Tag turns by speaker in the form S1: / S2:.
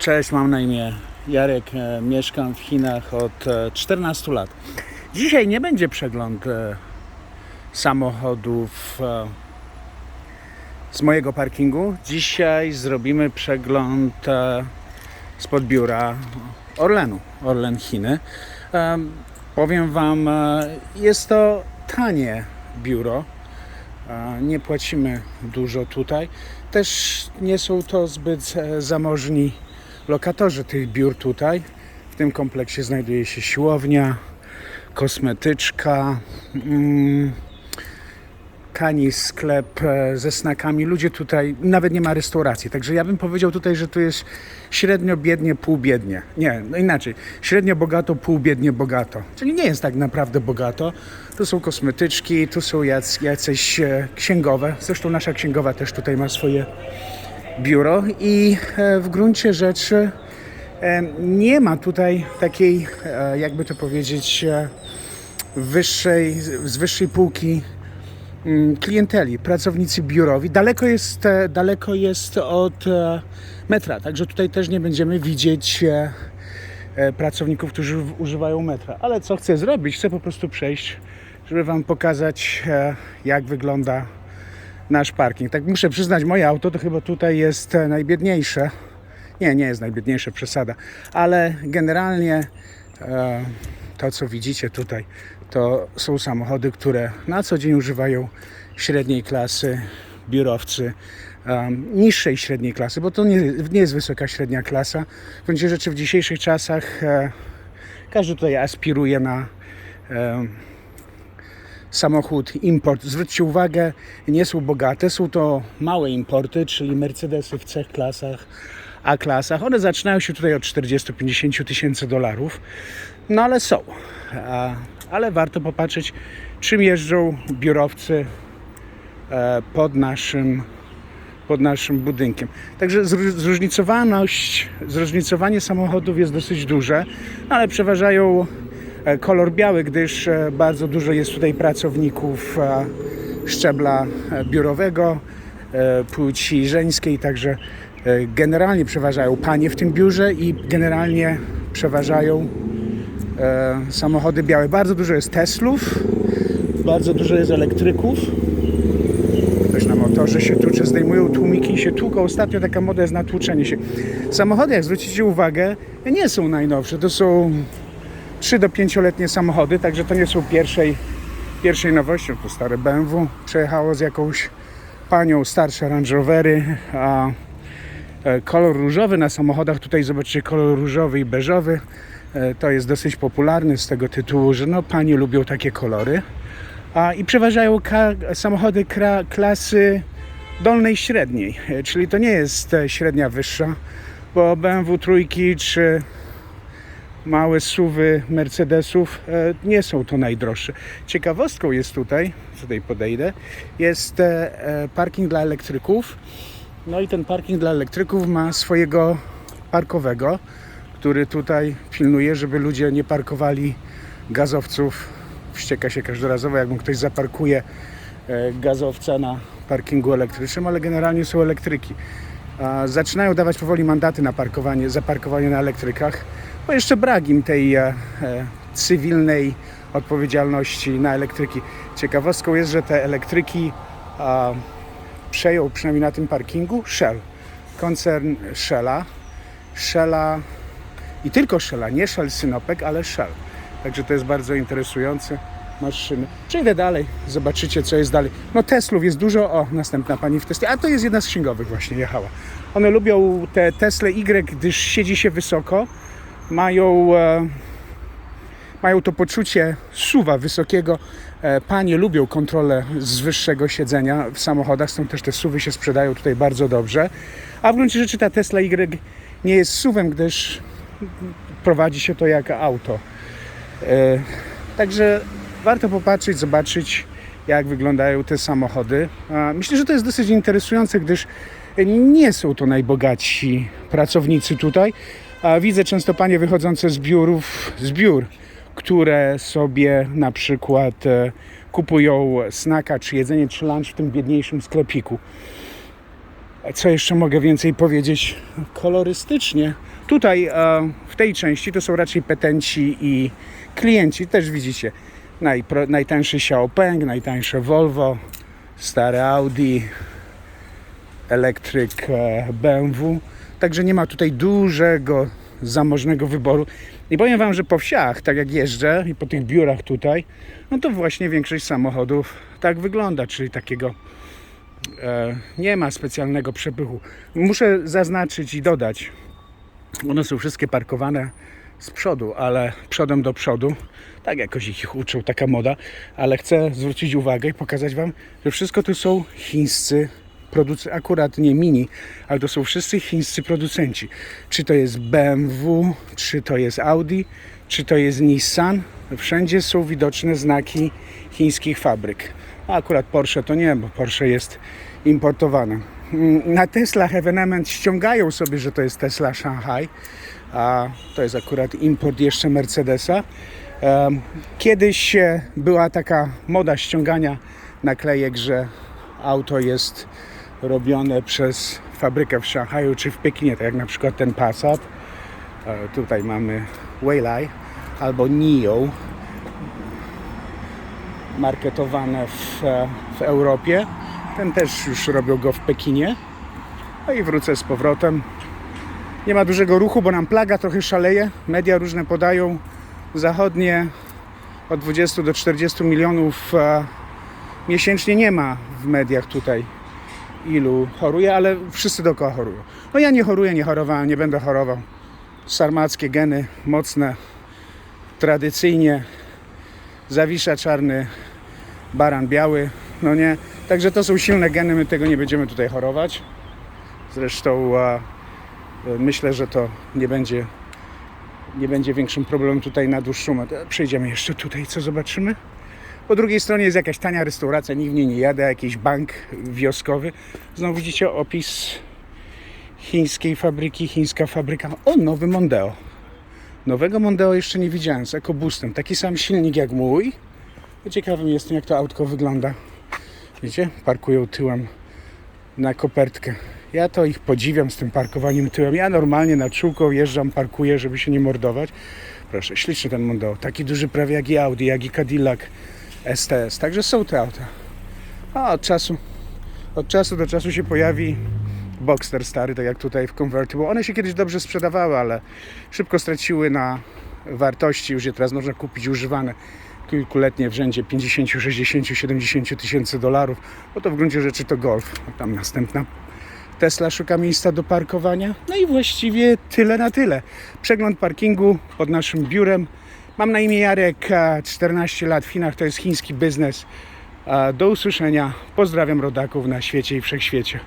S1: Cześć, mam na imię Jarek, e, mieszkam w Chinach od e, 14 lat. Dzisiaj nie będzie przegląd e, samochodów e, z mojego parkingu. Dzisiaj zrobimy przegląd e, spod biura Orlenu, Orlen Chiny. E, powiem Wam, e, jest to tanie biuro. E, Nie płacimy dużo tutaj. Też nie są to zbyt e, zamożni lokatorzy tych biur tutaj. W tym kompleksie znajduje się siłownia, kosmetyczka, mm, tani sklep e, ze snakami. Ludzie tutaj, nawet nie ma restauracji. Także ja bym powiedział tutaj, że tu jest średnio biednie, pół biednie. Nie, no inaczej. Średnio bogato, pół biednie bogato. Czyli nie jest tak naprawdę bogato. Tu są kosmetyczki, tu są jac, jacyś e, księgowe. Zresztą nasza księgowa też tutaj ma swoje biuro i e, w gruncie rzeczy e, nie ma tutaj takiej, e, jakby to powiedzieć, wyższej, z wyższej półki mm, klienteli, pracownicy biurowi. Daleko jest, daleko jest od metra, także tutaj też nie będziemy widzieć pracowników, którzy używają metra. Ale co chcę zrobić? Chcę po prostu przejść, żeby Wam pokazać, jak wygląda nasz parking. Tak muszę przyznać, moje auto to chyba tutaj jest e, najbiedniejsze. Nie, nie jest najbiedniejsze, przesada. Ale generalnie e, to, co widzicie tutaj, to są samochody, które na co dzień używają średniej klasy biurowcy, em, niższej średniej klasy, bo to nie, nie jest wysoka średnia klasa. W gruncie rzeczy w dzisiejszych czasach e, każdy tutaj aspiruje na em, samochód import. Zwróćcie uwagę, nie są bogate, są to małe importy, czyli Mercedesy w C klasach, A klasach. One zaczynają się tutaj od 40-50 tysięcy dolarów, no ale są. A, ale warto popatrzeć, czym jeżdżą biurowcy e, pod naszym pod naszym budynkiem. Także zró- zróżnicowaność, zróżnicowanie samochodów jest dosyć duże, ale przeważają kolor biały, gdyż e, bardzo dużo jest tutaj pracowników e, szczebla e, biurowego, e, płci żeńskiej, także e, generalnie przeważają panie w tym biurze i generalnie przeważają e, samochody białe. Bardzo dużo jest Teslów, bardzo dużo jest elektryków. Ktoś na motorze się tłucze, zdejmują tłumiki i się tłuką. Ostatnio taka moda jest na tłuczenie się. Samochody, jak zwrócicie uwagę, nie są najnowsze. To są 3 do 5-letnie samochody, także to nie są pierwszej, pierwszej nowością. To stare BMW przejechało z jakąś panią, starsze Range Rovery, a e, kolor różowy na samochodach, tutaj zobaczycie kolor różowy i beżowy. E, To jest dosyć popularny z tego tytułu, że no, panie lubią takie kolory. A, I przeważają samochody klasy dolnej średniej, e, czyli to nie jest średnia wyższa, bo BMW trójki czy małe suwy Mercedesów e, nie są to najdroższe. Ciekawostką jest tutaj, tutaj podejdę, jest e, e, parking dla elektryków. No i ten parking dla elektryków ma swojego parkowego, który tutaj pilnuje, żeby ludzie nie parkowali gazowców. Wścieka się każdorazowo, jak mu ktoś zaparkuje gazowca na parkingu elektrycznym, ale generalnie są elektryki. Zaczynają dawać powoli mandaty na parkowanie, za parkowanie na elektrykach, bo jeszcze brak im tej e, e, cywilnej odpowiedzialności na elektryki. Ciekawostką jest, że te elektryki a, przejął przynajmniej na tym parkingu Shell, koncern Shella. Shella i tylko Shella, nie Shell Synopek, ale Shell. Także to jest bardzo interesujące. Maszyny. Przejdę dalej, zobaczycie co jest dalej. No Teslów jest dużo. O, następna pani w Tesla. A to jest jedna z księgowych właśnie jechała. One lubią te Tesla Y, gdyż siedzi się wysoko. Mają, e, mają to poczucie suwa wysokiego. E, panie lubią kontrolę z wyższego siedzenia w samochodach, stąd też te suwy się sprzedają tutaj bardzo dobrze. A w gruncie rzeczy ta Tesla Y nie jest suwem, gdyż prowadzi się to jak auto. E, Także warto popatrzeć, zobaczyć, jak wyglądają te samochody. Myślę, że to jest dosyć interesujące, gdyż nie są to najbogatsi pracownicy tutaj. Widzę często panie wychodzące z biurów, z biur, które sobie na przykład e, kupują snaka, czy jedzenie, czy lunch w tym biedniejszym sklepiku. Co jeszcze mogę więcej powiedzieć kolorystycznie? Tutaj e, w tej części to są raczej petenci i klienci. Też widzicie najpro, najtańszy Xiaopeng, najtańsze Volvo, stare Audi, elektryk e, BMW. Także nie ma tutaj dużego, zamożnego wyboru. I powiem Wam, że po wsiach, tak jak jeżdżę i po tych biurach tutaj, no to właśnie większość samochodów tak wygląda, czyli takiego e, nie ma specjalnego przepychu. Muszę zaznaczyć i dodać, one są wszystkie parkowane z przodu, ale przodem do przodu. Tak jakoś ich uczył, taka moda, ale chcę zwrócić uwagę i pokazać Wam, że wszystko to są chińscy producenci, akurat nie mini, ale to są wszyscy chińscy producenci. Czy to jest BMW, czy to jest Audi, czy to jest Nissan, wszędzie są widoczne znaki chińskich fabryk. A akurat Porsche to nie, bo Porsche jest importowane. Mm, Na Teslach ewenement ściągają sobie, że to jest Tesla Shanghai, a to jest akurat import jeszcze Mercedesa. Kiedyś była taka moda ściągania naklejek, że auto jest robione przez fabrykę w Szanghaju czy w Pekinie, tak jak na przykład ten Passat. E, Tutaj mamy Waylay albo NIO marketowane w, e, w Europie. Ten też już robią go w Pekinie. No i wrócę z powrotem. Nie ma dużego ruchu, bo nam plaga trochę szaleje. Media różne podają zachodnie od 20 do 40 milionów e, miesięcznie nie ma w mediach tutaj ilu choruje, ale wszyscy dookoła chorują. No ja nie choruję, nie chorowałem, nie będę chorował. Sarmackie geny mocne, tradycyjnie zawisza czarny, baran biały, no nie. Także to są silne geny, my tego nie będziemy tutaj chorować. Zresztą e, myślę, że to nie będzie nie będzie większym problemem tutaj na dłuższą metę. Przejdziemy jeszcze tutaj, co zobaczymy. Po drugiej stronie jest jakaś tania restauracja, nikt w niej nie jada, jakiś bank wioskowy. Znowu widzicie opis chińskiej fabryki, chińska fabryka. O, nowy Mondeo. Nowego Mondeo jeszcze nie widziałem z EcoBoostem. Taki sam silnik jak mój. Ciekawym jestem, jak to autko wygląda. Widzicie? Parkują tyłem na kopertkę. Ja to ich podziwiam z tym parkowaniem tyłem. Ja normalnie na czółko jeżdżam, parkuję, żeby się nie mordować. Proszę, śliczny ten Mondeo. Taki duży prawie jak i Audi, jak i Cadillac STS. Także są te auta. A od czasu, od czasu do czasu się pojawi Boxster stary, tak jak tutaj w Convertible. One się kiedyś dobrze sprzedawały, ale szybko straciły na wartości. Już je teraz można kupić używane kilkuletnie w rzędzie 50, 60, 70 tysięcy dolarów. Bo to w gruncie rzeczy to Golf. A Tam następna Tesla szuka miejsca do parkowania. No i właściwie tyle na tyle. Przegląd parkingu pod naszym biurem. Mam na imię Jarek, e, 14 lat w Chinach, to jest chiński biznes. Do usłyszenia. Pozdrawiam rodaków na świecie i wszechświecie.